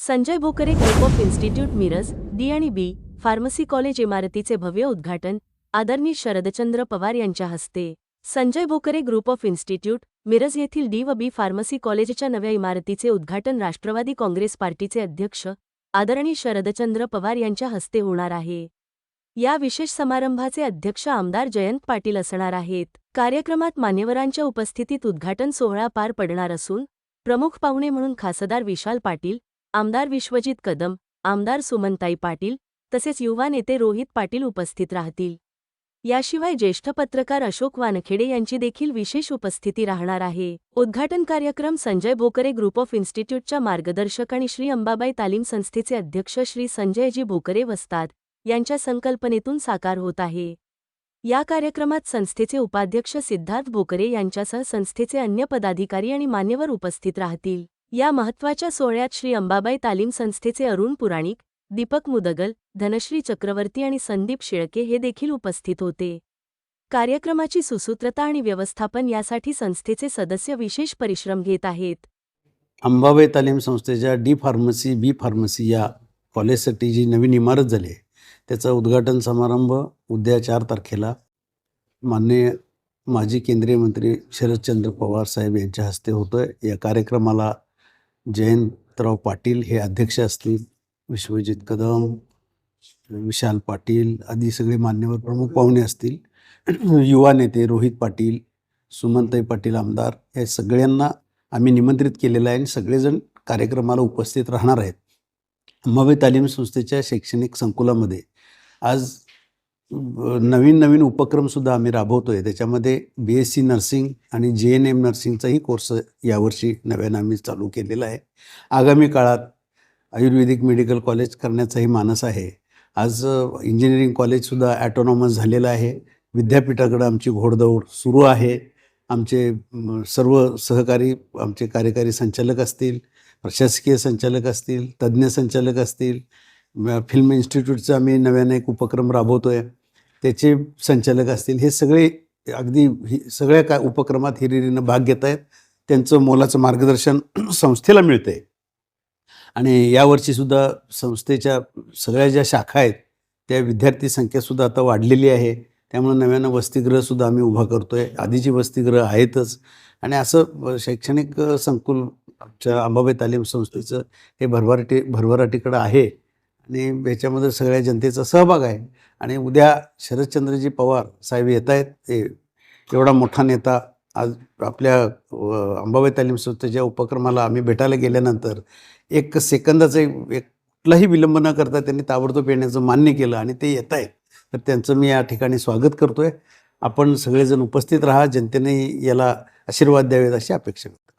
Sanjay Bhokare group of institute Miraj D आणि B pharmacy college इमारतीचे भव्य उद्घाटन आदरणीय शरदचंद्र पवार यांच्या हस्ते. Sanjay Bhokare group of institute Miraj येथील डी व बी फार्मसी कॉलेजच्या नव्या इमारतीचे उद्घाटन राष्ट्रवादी काँग्रेस पार्टीचे अध्यक्ष आदरणीय शरदचंद्र पवार यांच्या हस्ते होणार आहे. या विशेष समारंभाचे अध्यक्ष आमदार जयंत पाटील असणार आहेत. कार्यक्रमात मान्यवरांच्या उपस्थितीत उद्घाटन सोहळा पार पडणार असून प्रमुख पाहुणे म्हणून खासदार विशाल पाटील आमदार विश्वजित कदम आमदार सुमनताई पाटील तसेच युवा नेते रोहित पाटील उपस्थित राहतील. याशिवाय ज्येष्ठ पत्रकार अशोक वानखेडे यांची देखील विशेष उपस्थिती राहणार आहे. उद्घाटन कार्यक्रम संजय भोकरे ग्रुप ऑफ इन्स्टिट्यूटच्या मार्गदर्शक आणि श्री अंबाबाई तालीम संस्थेचे अध्यक्ष श्री संजयजी भोकरे वस्ताद यांच्या संकल्पनेतून साकार होत आहे. या कार्यक्रमात संस्थेचे उपाध्यक्ष सिद्धार्थ भोकरे यांच्यासह संस्थेचे अन्य पदाधिकारी आणि मान्यवर उपस्थित राहतील. या महत्त्वाच्या सोहळ्यात श्री अंबाबाई तालीम संस्थेचे अरुण पुराणिक दीपक मुदगल धनश्री चक्रवर्ती आणि संदीप शेळके हे देखील उपस्थित होते. कार्यक्रमाची सुसूत्रता आणि व्यवस्थापन यासाठी संस्थेचे सदस्य विशेष परिश्रम घेत आहेत. अंबाबाई तालीम संस्थेच्या डी फार्मसी बी फार्मसी या कॉलेजसाठी जी नवीन इमारत झाली आहे त्याचा उद्घाटन समारंभ उद्या चार तारखेला माननीय माजी केंद्रीय मंत्री शरदचंद्र पवार साहेब यांच्या हस्ते होतोय. आहे या कार्यक्रमाला जयंतराव पाटील हे अध्यक्ष असतील विश्वजित कदम विशाल पाटील आदी सगळे मान्यवर प्रमुख पाहुणे असतील. युवा नेते रोहित पाटील सुमनताई पाटील आमदार या सगळ्यांना आम्ही निमंत्रित केलेलं आहे आणि सगळेजण कार्यक्रमाला उपस्थित राहणार आहेत. मवे तालीम संस्थेच्या शैक्षणिक संकुलामध्ये आज नवीन नवीन उपक्रमसुद्धा आम्ही राबवतो आहे त्याच्यामध्ये बी एस सी नर्सिंग आणि जे एन एम नर्सिंगचाही कोर्स यावर्षी नव्यानं आम्ही चालू केलेला आहे. आगामी काळात आयुर्वेदिक मेडिकल कॉलेज करण्याचाही मानस आहे. आज इंजिनिअरिंग कॉलेजसुद्धा ॲटोनॉमस झालेलं आहे. विद्यापीठाकडं आमची घोडदौड सुरू आहे. आमचे सर्व सहकारी आमचे कार्यकारी संचालक असतील प्रशासकीय संचालक असतील तज्ज्ञ संचालक असतील फिल्म इन्स्टिट्यूटचा आम्ही नव्याने एक उपक्रम राबवतो आहे त्याचे संचालक असतील हे सगळे अगदी सगळ्या का उपक्रमात हिरिरीनं भाग घेत आहेत. त्यांचं मोलाचं मार्गदर्शन संस्थेला मिळतं आहे आणि यावर्षीसुद्धा संस्थेच्या सगळ्या ज्या शाखा आहेत त्या विद्यार्थी संख्यासुद्धा आता वाढलेली आहे. त्यामुळे नव्यानं वसतिगृहसुद्धा आम्ही उभा करतो आहे आधीची वसतिगृह आहेतच. आणि असं शैक्षणिक संकुल आमच्या अंबाबाई तालीम संस्थेचं हे भरभराटी भरभराटीकडं आहे. आणि याच्यामध्ये सगळ्या जनतेचा सहभाग आहे. आणि उद्या शरदचंद्रजी पवार साहेब येत आहेत. ते एवढा मोठा नेता आज आपल्या अंबाबाई तालीम संस्थेच्या उपक्रमाला आम्ही भेटायला गेल्यानंतर एक सेकंदाचं एक कुठलाही विलंब न करता त्यांनी ताबडतोब येण्याचं मान्य केलं आणि ते येत आहेत. तर त्यांचं मी या ठिकाणी स्वागत करतो आहे आपण सगळेजण उपस्थित राहा. जनतेने याला आशीर्वाद द्यावेत अशी अपेक्षा करतो.